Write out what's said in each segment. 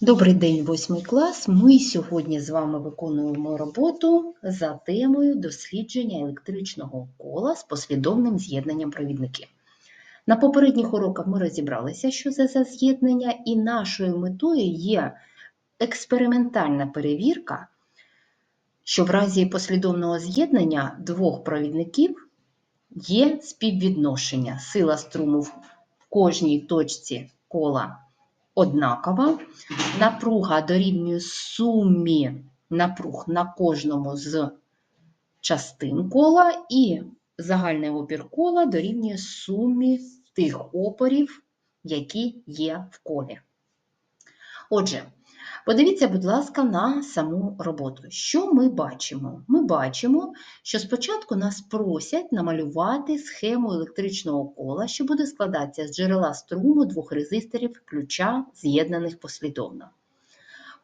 Добрий день, восьмий клас. Ми сьогодні з вами виконуємо роботу за темою дослідження електричного кола з послідовним з'єднанням провідників. На попередніх уроках ми розібралися, що це за з'єднання, і нашою метою є експериментальна перевірка, що в разі послідовного з'єднання двох провідників є співвідношення. Сила струму в кожній точці кола однакова, напруга дорівнює сумі напруг на кожному з частин кола, і загальний опір кола дорівнює сумі тих опорів, які є в колі. Отже, подивіться, будь ласка, на саму роботу. Що ми бачимо? Ми бачимо, що спочатку нас просять намалювати схему електричного кола, що буде складатися з джерела струму двох резисторів ключа, з'єднаних послідовно.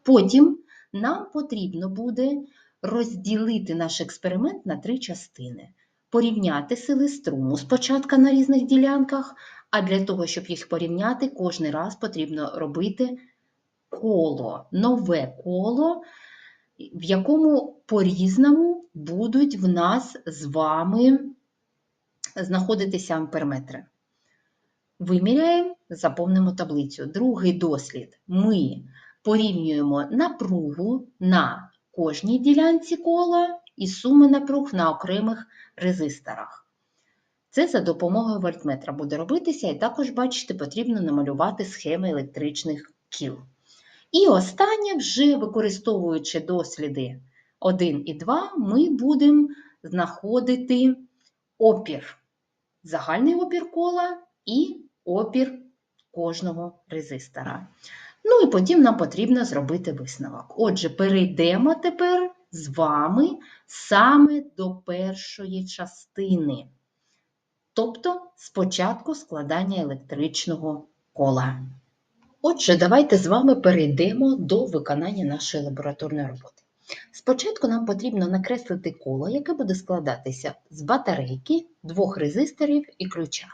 Потім нам потрібно буде розділити наш експеримент на три частини. Порівняти сили струму спочатку на різних ділянках, а для того, щоб їх порівняти, кожен раз потрібно робити коло, нове коло, в якому по-різному будуть в нас з вами знаходитися амперметри. Виміряємо, заповнимо таблицю. Другий дослід. Ми порівнюємо напругу на кожній ділянці кола і суми напруг на окремих резисторах. Це за допомогою вольтметра буде робитися, і також, бачите, потрібно намалювати схеми електричних кіл. І останнє, вже використовуючи досліди 1 і 2, ми будемо знаходити опір, загальний опір кола і опір кожного резистора. Ну і потім нам потрібно зробити висновок. Отже, перейдемо тепер з вами саме до першої частини, тобто спочатку складання електричного кола. Отже, давайте з вами перейдемо до виконання нашої лабораторної роботи. Спочатку нам потрібно накреслити коло, яке буде складатися з батарейки, двох резисторів і ключа.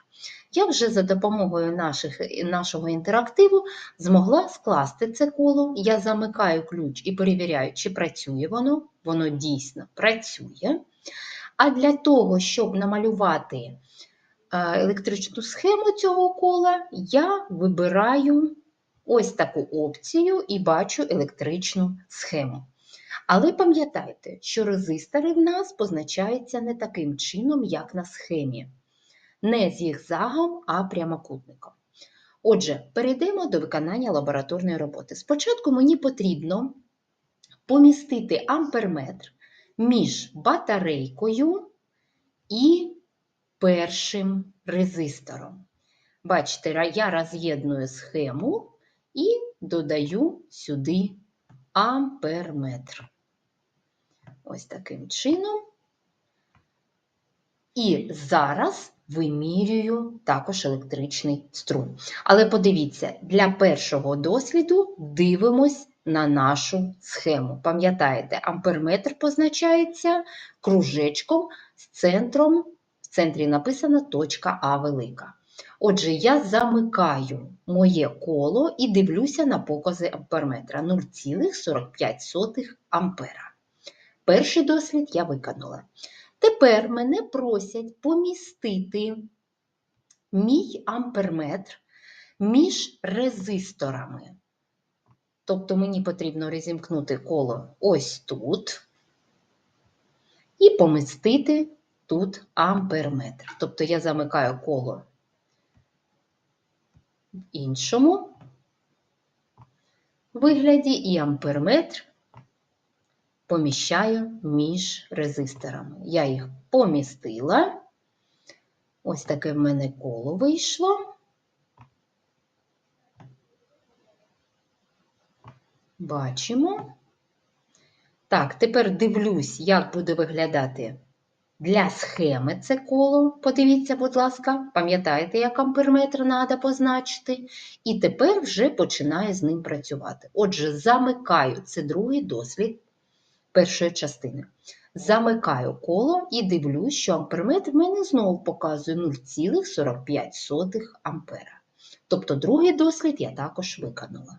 Я вже за допомогою наших, нашого інтерактиву змогла скласти це коло. Я замикаю ключ і перевіряю, чи працює воно. Воно дійсно працює. А для того, щоб намалювати е, електричну схему цього кола, я вибираю ось таку опцію і бачу електричну схему. Але пам'ятайте, що резистори в нас позначаються не таким чином, як на схемі. Не зігзагом, а прямокутником. Отже, перейдемо до виконання лабораторної роботи. Спочатку мені потрібно помістити амперметр між батарейкою і першим резистором. Бачите, я роз'єдную схему і додаю сюди амперметр. Ось таким чином. І зараз вимірюю також електричний струм. Але подивіться, для першого досліду дивимось на нашу схему. Пам'ятаєте, амперметр позначається кружечком з центром, в центрі написана точка А велика. Отже, я замикаю моє коло і дивлюся на покази амперметра 0,45 ампера. Перший дослід я виконала. Тепер мене просять помістити мій амперметр між резисторами. Тобто мені потрібно розімкнути коло ось тут і помістити тут амперметр. Тобто я замикаю коло в іншому вигляді і амперметр поміщаю між резисторами. Я їх помістила. Ось таке в мене коло вийшло. Бачимо. Так, тепер дивлюсь, як буде виглядати для схеми це коло. Подивіться, будь ласка, пам'ятаєте, як амперметр треба позначити. І тепер вже починаю з ним працювати. Отже, замикаю це другий дослід першої частини. Замикаю коло і дивлюсь, що амперметр в мене знову показує 0,45 ампера. Тобто другий дослід я також виконала.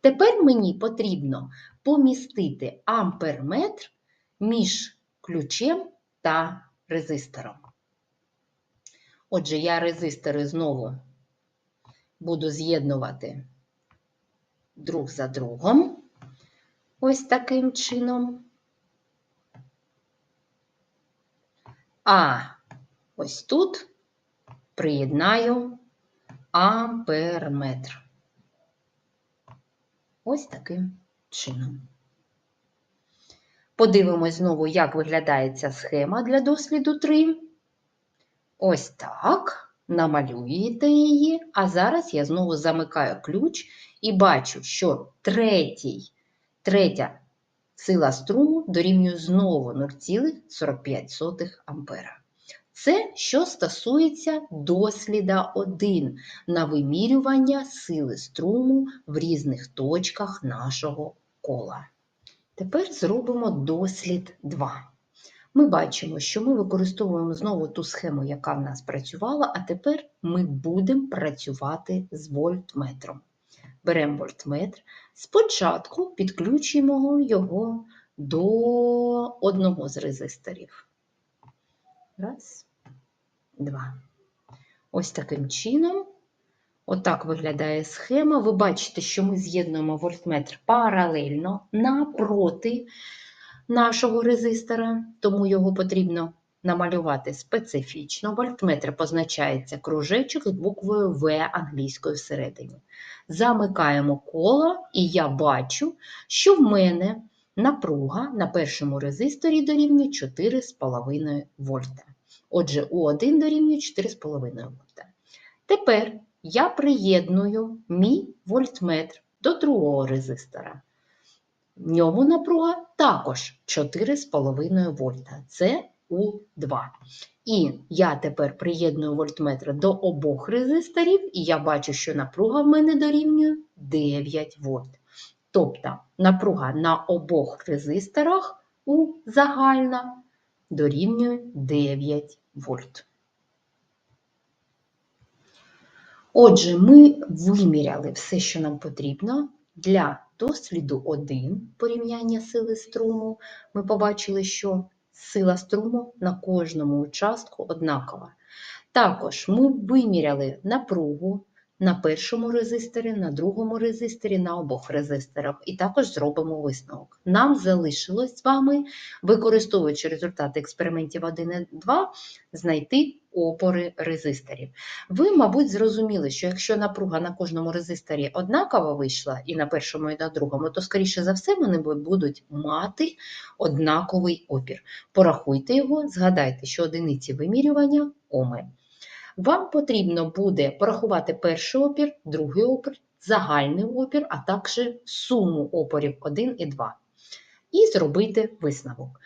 Тепер мені потрібно помістити амперметр між ключем та резистором. Отже, я резистори знову буду з'єднувати друг за другом. Ось таким чином. А ось тут приєднаю амперметр. Ось таким чином. Подивимось знову, як виглядає ця схема для досліду 3. Ось так. Намалюєте її, а зараз я знову замикаю ключ і бачу, що третій, третя сила струму дорівнює знову 0,45 ампера. Це що стосується досліда 1 на вимірювання сили струму в різних точках нашого кола. Тепер зробимо дослід 2. Ми бачимо, що ми використовуємо знову ту схему, яка в нас працювала, а тепер ми будемо працювати з вольтметром. Беремо вольтметр, спочатку підключуємо його до одного з резисторів. Раз, два. Ось таким чином. Отак виглядає схема. Ви бачите, що ми з'єднуємо вольтметр паралельно напроти нашого резистора, тому його потрібно намалювати специфічно. Вольтметр позначається кружечок з буквою В англійською всередині. Замикаємо коло, і я бачу, що в мене напруга на першому резисторі дорівнює 4,5 вольта. Отже, У1 дорівнює 4,5 вольта. Тепер я приєдную мій вольтметр до другого резистора. В ньому напруга також 4,5 вольта. Це У2. І я тепер приєдную вольтметр до обох резисторів, і я бачу, що напруга в мене дорівнює 9 вольт. Тобто напруга на обох резисторах у загальна дорівнює 9 вольт. Отже, ми виміряли все, що нам потрібно для досліду 1 порівняння сили струму. Ми побачили, що сила струму на кожному участку однакова. Також ми виміряли напругу на першому резисторі, на другому резисторі, на обох резисторах, і також зробимо висновок. Нам залишилось з вами, використовуючи результати експериментів 1 і 2, знайти опори резисторів. Ви, мабуть, зрозуміли, що якщо напруга на кожному резисторі однакова вийшла і на першому, і на другому, то, скоріше за все, вони будуть мати однаковий опір. Порахуйте його, згадайте, що одиниці вимірювання оми. Вам потрібно буде порахувати перший опір, другий опір, загальний опір, а також суму опорів 1 і 2. І зробити висновок.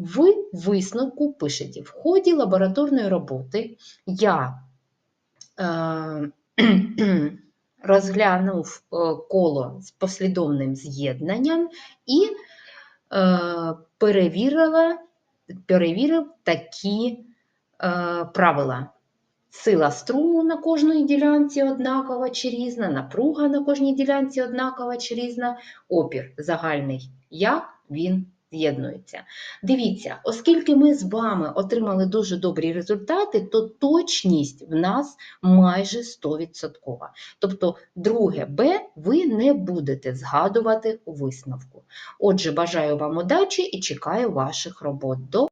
В висновку пишете, в ході лабораторної роботи я е, розглянув е, коло з послідовним з'єднанням і е, перевірила, перевірив такі е, правила. Сила струму на кожній ділянці однакова чи різна, напруга на кожній ділянці однакова чи різна, опір загальний, як він з'єднується. Дивіться, оскільки ми з вами отримали дуже добрі результати, то точність в нас майже 100%. Тобто, друге Б ви не будете згадувати у висновку. Отже, бажаю вам удачі і чекаю ваших робот. До